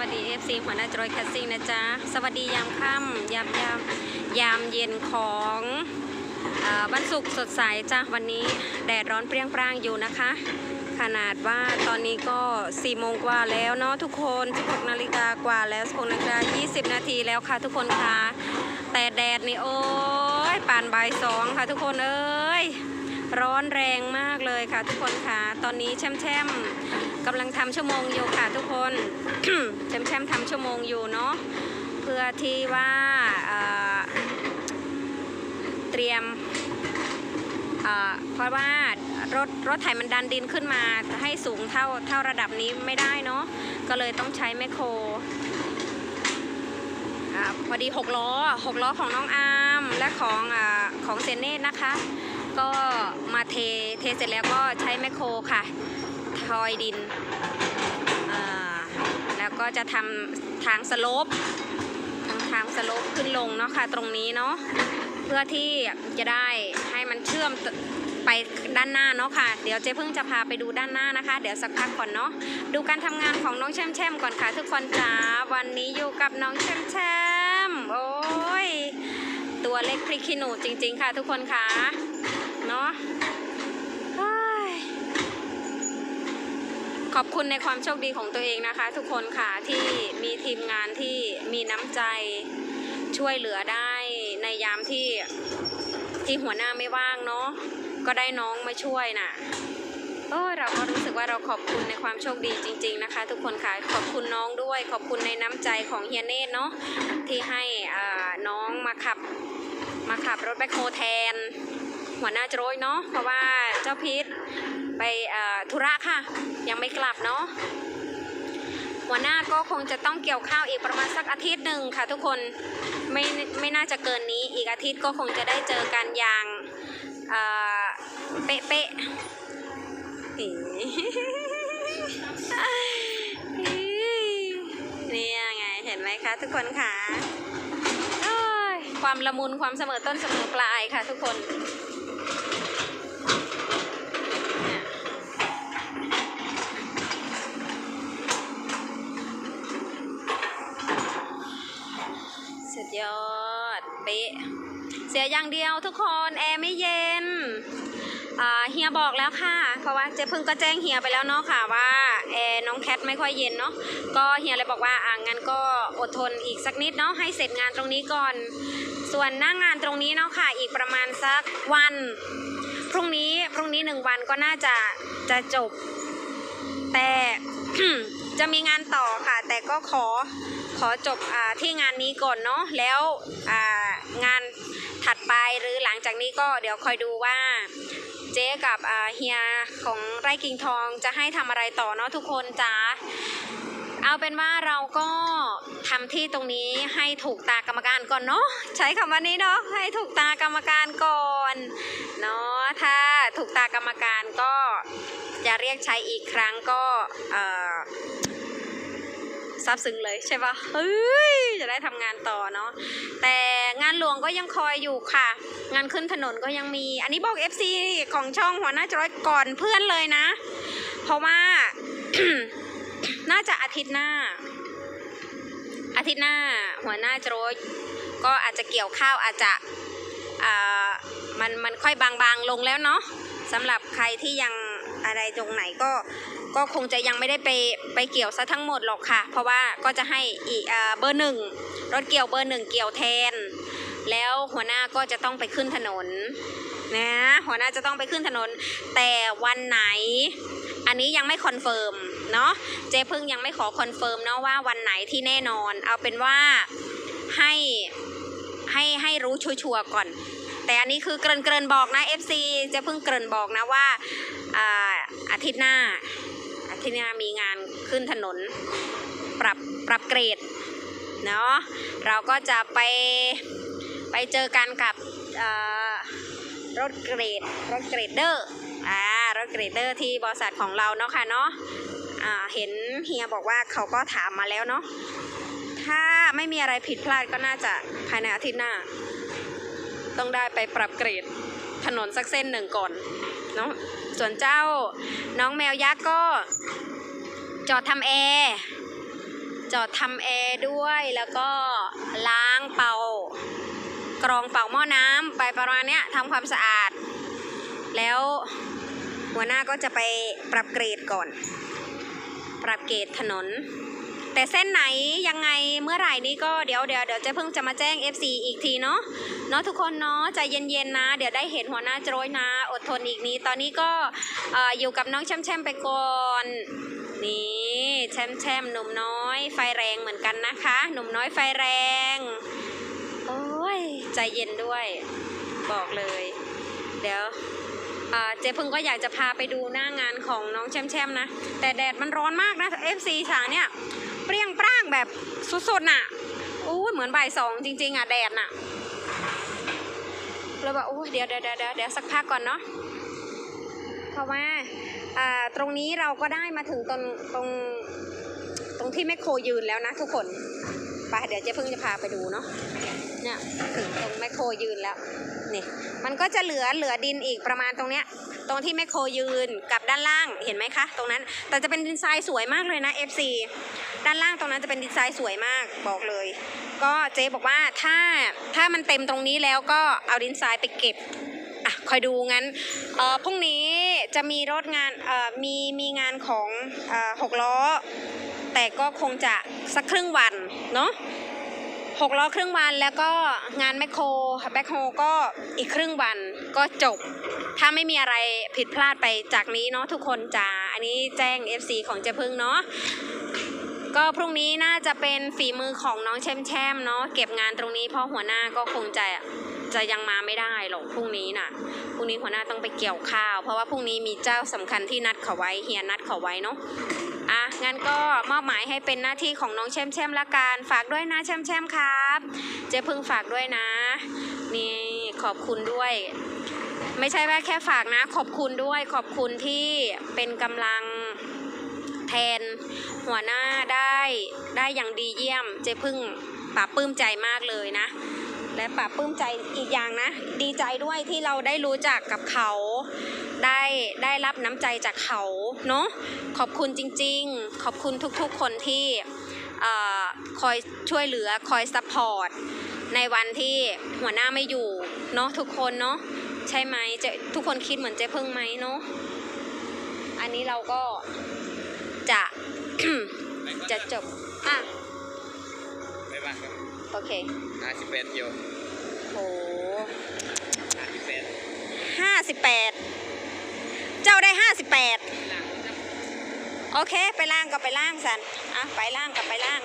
วัสดี FC หัวหน้าจอยแคสซิ่งนะจ๊ะ สวัสดียามค่ำยามยามยามเย็นของอาวันศุกร์สดใสจ้ะวันนี้แดดร้อนเปรี้ยงปร้างอยู่นะคะ ขนาดว่าตอนนี้ก็4โมงกว่าแล้วเนาะทุกคน 16นาฬิกากว่าแล้ว16นาฬิกา20 นาทีแล้วค่ะทุกคนค่ะ แต่แดดนี่โอ้ยป่านบ่ายสองค่ะทุกคนเอ้ย ร้อนแรงมากเลยค่ะทุกคนค่ะ ตอนนี้แช่มแช่มกำลังทำชั่วโมงอยู่ค่ะทุกคน แช่มแช่มทำชั่วโมงอยู่เนาะเพื่อที่ว่าเตรียมเพราะว่ารถรถไถมันดันดินขึ้นมาให้สูงเท่าเท่าระดับนี้ไม่ได้เนาะก็เลยต้องใช้แมคโครอพอดี 6 ล้อ 6 ล้อของน้องอาร์มและของอของเซนเนตนะคะ ก็มาเท เทเสร็จแล้วก็ใช้แมคโครค่ะ ทอยดิน แล้วก็จะทำทางสโลปทางทางสโลปขึ้นลงเนาะค่ะตรงนี้เนาะ เพื่อที่จะได้ให้มันเชื่อมไปด้านหน้าเนาะค่ะ เดี๋ยวเจ๊พึ่งจะพาไปดูด้านหน้านะคะ เดี๋ยวสักพักก่อนเนาะ ดูการทำงานของน้องแช่มแช่มก่อนค่ะ ทุกคนจ้า วันนี้อยู่กับน้องแช่มแช่มโอ้ย ตัวเล็กพริกขี้หนูจริง ๆ ค่ะ ทุกคนค่ะ เนาะขอบคุณในความโชคดีของตัวเองนะคะ ทุกคนค่ะที่มีทีมงานที่มีน้ำใจช่วยเหลือได้ในยามที่ที่หัวหน้าไม่ว่างเนาะก็ได้น้องมาช่วยน่ะเออเราก็รู้สึกว่าเราขอบคุณในความโชคดีจริง ๆนะคะ ทุกคนค่ะขอบคุณน้องด้วย ขอบคุณในน้ำใจของเฮียเนตเนาะที่ให้น้องมาขับมาขับรถแบ็คโฮแทน หัวหน้าโรยเนาะเพราะว่าเจ้าพีทไปธุระค่ะ ยังไม่กลับเนาะหัวหน้าก็คงจะต้องเกี่ยวข้าวอีกประมาณสักอาทิตย์หนึ่งค่ะ ทุกคนไม่ไม่น่าจะเกินนี้อีกอาทิตย์ก็คงจะได้เจอกันอย่างเป๊ะเป๊ะๆอี๋เนี่ยไงเห็นไหมคะ ทุกคนค่ะความละมุนความเสมอต้นเสมอปลายค่ะ ทุกคน ยอด เป๊ะ เสียอย่างเดียวทุกคนแอร์ไม่เย็นเฮียบอกแล้วค่ะ เพราะว่าเจ๊พึ่งก็แจ้งเฮียไปแล้วเนาะค่ะว่าแอร์น้องแคทไม่ค่อยเย็นเนาะก็เฮียเลยบอกว่าอ่างั้นก็อดทนอีกสักนิดเนาะให้เสร็จงานตรงนี้ก่อน ส่วนหน้างงานตรงนี้เนาะค่ะ อีกประมาณสักวัน พรุ่งนี้พรุ่งนี้หนึ่งวันก็น่าจะจะจบ แต่จะมีงานต่อค่ะ แต่ก็ขอ ขอจบอที่งานนี้ก่อนเนาะแล้วงานถัดไปหรือหลังจากนี้ก็เดี๋ยวคอยดูว่าเจ๊กับเฮียของไร่กิ่งทองจะให้ทำอะไรต่อเนาะทุกคนจ้าเอาเป็นว่าเราก็ทำที่ตรงนี้ให้ถูกตากรรมการก่อนเนาะใช้คำว่านี้เนาะให้ถูกตากรรมการก่อนเนาะถ้าถูกตากรรมการก็จะเรียกใช้อีกครั้งก็เอ่อ ซาบซึ้งเลยใช่ปะเฮ้ยจะได้ทำงานต่อเนาะแต่งานหลวงก็ยังคอยอยู่ค่ะ งานขึ้นถนนก็ยังมี อันนี้บอก FC ของช่องหัวหน้าจอยก่อนเพื่อนเลยนะ เพราะว่า น่าจะอาทิตย์หน้า อาทิตย์หน้า หัวหน้าโจรยก็อาจจะเกี่ยวข้าวอาจจะอ่ามันมันค่อยบางๆลงแล้วเนาะสำหรับใครที่ยังอะไรตรงไหนก็ ก็คงจะยังไม่ได้ไปไปเกี่ยวซะทั้งหมดหรอกค่ะ เพราะว่าก็จะให้อีอ่าเบอร์หนึ่งรถเกี่ยวเบอร์หนึ่งเกี่ยวแทน แล้วหัวหน้าก็จะต้องไปขึ้นถนนนะหัวหน้าจะต้องไปขึ้นถนน แต่วันไหน อันนี้ยังไม่คอนเฟิร์มเนาะเจ๊พึ่งยังไม่ขอคอนเฟิร์มเนาะว่าวันไหนที่แน่นอน เอาเป็นว่าให้ให้ให้รู้ชัวร์ก่อน แต่อันนี้คือเกริ่นเกริ่นบอกนะ FC เจ๊พึ่งเกริ่นบอกนะว่าอาอาทิตย์หน้า ทิตย์หน้ามีงานขึ้นถนน ปรับปรับเกรดเนาะเราก็จะไปไปเจอกันกับรถเกรดรถเกรดเดอร์อ่ารถเกรดเดอร์ที่บริษัทของเราเนาะค่ะเนาะเห็นเฮียบอกว่าเขาก็ถามมาแล้วเนาะถ้าไม่มีอะไรผิดพลาดก็น่าจะภายในอาทิตย์หน้า ต้องได้ไปปรับเกรดถนนสักเส้นหนึ่งก่อน นาะส่วนเจ้าน้องแมวยักษ์ก็ จอดทำแอร์จจอดทำแอร์ด้วยแล้วก็ล้างเป่ากรองเป่าหม้อน้ำไปประมาณเนี้ยทำความสะอาด แล้วหัวหน้าก็จะไปปรับเกรดก่อน ปรับเกรดถนน แต่เส้นไหนยังไงเมื่อไหร่นี้ก็เดี๋ยวเดี๋ยวเดี๋ยวจะเพิ่งจะมาแจ้ง FC อีกทีเนาะเนาะทุกคนเนาะใจเย็นๆนะ เดี๋ยวได้เห็นหัวหน้าโจรยนะ อดทนอีกนี้ ตอนนี้ก็อยู่กับน้องแชมแชมไปก่อนนี่แชมแชมหนุ่มน้อย ไฟแรงเหมือนกันนะคะ หนุ่มน้อยไฟแรงโอ้ยใจเย็นด้วย บอกเลย เดี๋ยวเจ๊พึ่งก็อยากจะพาไปดูหน้างานของน้องแชมแชมนะ แต่แดดมันร้อนมากนะ FC ฉาเนี่ย เปรี้ยงปร้างแบบสุดๆน่ะอู้เหมือนบ่ายสองจริง ๆ อะ แดดน่ะเลยบอกโอ้เดี๋ยวเดี๋ยวเดี๋ยวเดี๋ยวสักพักก่อนเนาะเพราะว่าอ่าตรงนี้เราก็ได้มาถึงตรงตรงตรงที่แมคโครยืนแล้วนะทุกคน ไปเดี๋ยวเจ๊พึ่งจะพาไปดูเนาะเนี่ยถึงตรงแมคโครยืนแล้วนี่มันก็จะเหลือเหลือดินอีกประมาณตรงเนี้ยตรงที่แมคโครยืนกับด้านล่างเห็นไหมคะ ตรงนั้นแต่จะเป็นดินทรายสวยมากเลยนะ FC ด้านล่างตรงนั้นจะเป็นดินทรายสวยมากบอกเลย ก็เจ๊บอกว่าถ้าถ้ามันเต็มตรงนี้แล้วก็เอาดินทรายไปเก็บอะคอยดูงั้นเอ่อพรุ่งนี้จะมีรถงานเอ่อมีมีงานของเอ่อหกล้อ แต่ก็คงจะสักครึ่งวันเนาะหกล้อครึ่งวันแล้วก็งานแมคโครแบ็คโฮก็อีกครึ่งวันก็จบ ถ้าไม่มีอะไรผิดพลาดไปจากนี้เนาะทุกคนจ้าอันนี้แจ้ง FC ของเจพึ่งเนาะก็พรุ่งนี้น่าจะเป็นฝีมือของน้องแชมแชมเนาะเก็บงานตรงนี้เพราะหัวหน้าก็คงจะจะยังมาไม่ได้หรอกพรุ่งนี้น่ะพรุ่งนี้หัวหน้าต้องไปเกี่ยวข้าว เพราะว่าพรุ่งนี้มีเจ้าสำคัญที่นัดเขาไว้เฮียนัดเขาไว้เนาะ อะงั้นก็มอบหมายให้เป็นหน้าที่ของน้องแชมแชมละกันฝากด้วยนะแชมแชมครับ เจ๊พึ่งฝากด้วยนะ นี่ขอบคุณด้วย ไม่ใช่ว่าแค่ฝากนะ ขอบคุณด้วย ขอบคุณที่เป็นกำลังแทนหัวหน้าได้ได้อย่างดีเยี่ยม เจ๊พึ่งปลาปลื้มใจมากเลยนะ และปลาปลื้มใจอีกอย่างนะ ดีใจด้วยที่เราได้รู้จักกับเขา ได้ได้รับน้ำใจจากเขาเนาะขอบคุณจริง ๆ ขอบคุณทุกๆคนที่เอ่อคอยช่วยเหลือคอยซัพพอร์ตในวันที่หัวหน้าไม่อยู่เนาะทุกคนเนาะใช่ไหมเจทุกคนคิดเหมือนเจ๊พึ่งไหมเนาะอันนี้เราก็จะจะจบอะไม่บ้างครับโอเคห้าสิบแปดกิโลโหห้าสิบแปดห้า สิบแปดโอเค ไปล่างก็ไปล่างสันอะไปล่างกับไปล่าง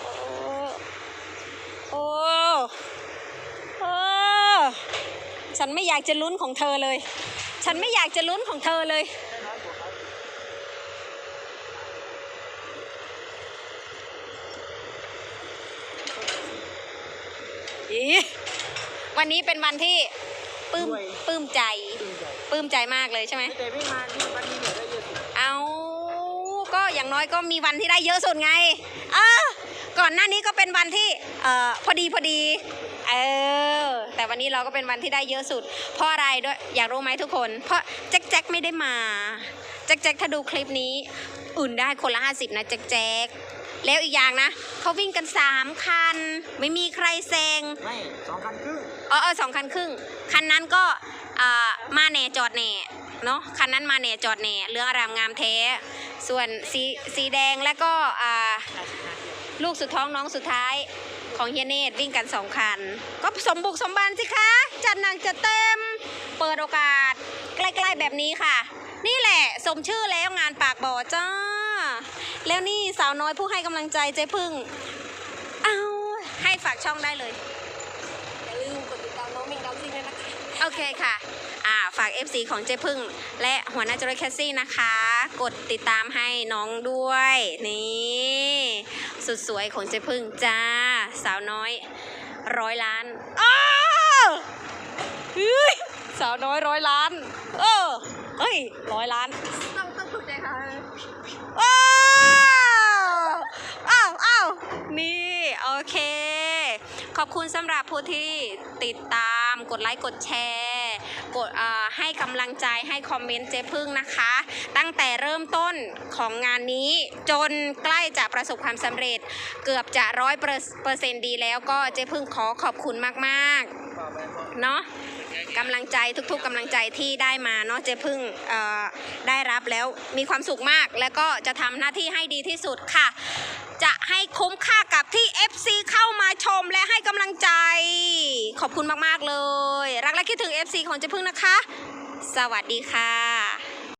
โอ้โอ้โอ้ฉันไม่อยากจะลุ้นของเธอเลย ฉันไม่อยากจะลุ้นของเธอเลยอีวันนี้เป็นวันที่ ปลื้มปลื้มใจปลื้มใจมากเลยใช่ไหม แต่ไม่มาที่วันนี้เหลือได้เยอะสุดเอาก็อย่างน้อยก็มีวันที่ได้เยอะสุดไง เออ ก่อนหน้านี้ก็เป็นวันที่ เอ่อ พอดีพอดี เออ แต่วันนี้เราก็เป็นวันที่ได้เยอะสุด เพราะอะไรด้วย อยากรู้ไหมทุกคน เพราะแจ็คแจ็คไม่ได้มา แจ็คแจ็คถ้าดูคลิปนี้ อุ่นได้คนละห้าสิบนะแจ็คแจ็ค แล้วอีกอย่างนะเขาวิ่งกันสามคัน ไม่มีใครแซงไม่สองพันครึ่งเออเออสองคันครึ่งคันนั้นก็อ่ามาแหน่จอดแหน่เนาะคันนั้นมาแหน่จอดแหน่เรื่องอารามงามแท้ ส่วนสีสีแดงแล้วก็อ่าลูกสุดท้องน้องสุดท้ายของเฮียเนตวิ่งกันสองคัน ก็สมบุกสมบันสิคะ จัดหนักจัดเต็ม เปิดโอกาส ใกล้ๆแบบนี้ค่ะ นี่แหละสมชื่อแล้วงานปากบ่อจ้า แล้วนี่สาวน้อยผู้ให้กำลังใจเจ๊พึ่ง เอาให้ฝากช่องได้เลย อย่าลืมกดติดตามน้องมิงดาวซิ่งด้วยนะคะ โอเคค่ะ อ่า ฝาก FC ของเจ๊พึ่ง และหัวหน้าจอยแคสซี่นะคะ กดติดตามให้น้องด้วย นี่ สุดสวยของเจ๊พึ่งจ้า สาวน้อย ร้อยล้านอ้าวเฮ้ยสาวน้อยร้อยล้าน เออเฮ้ยร้อยล้าน ต้องต้องถูกใจค่ะว้าวอ้าวอ้าว นี่ โอเค ขอบคุณสำหรับผู้ที่ติดตาม กดไลค์ กดแชร์ กดให้กำลังใจให้คอมเมนต์เจ๊พึ่งนะคะ ตั้งแต่เริ่มต้นของงานนี้จนใกล้จะประสบความสำเร็จ เกือบจะร้อยเปอร์เซ็นต์ดีแล้วก็เจ๊พึ่งขอขอบคุณมากๆ เนาะกำลังใจทุกๆกำลังใจที่ได้มาเนาะเจ๊พึ่งได้รับแล้วมีความสุขมาก แล้วก็จะทำหน้าที่ให้ดีที่สุดค่ะ จะให้คุ้มค่ากับที่ FC เข้ามาชมและให้กำลังใจ ขอบคุณมาก ๆ เลย รักและคิดถึง FC ของเจ๊พึ่งนะคะ สวัสดีค่ะ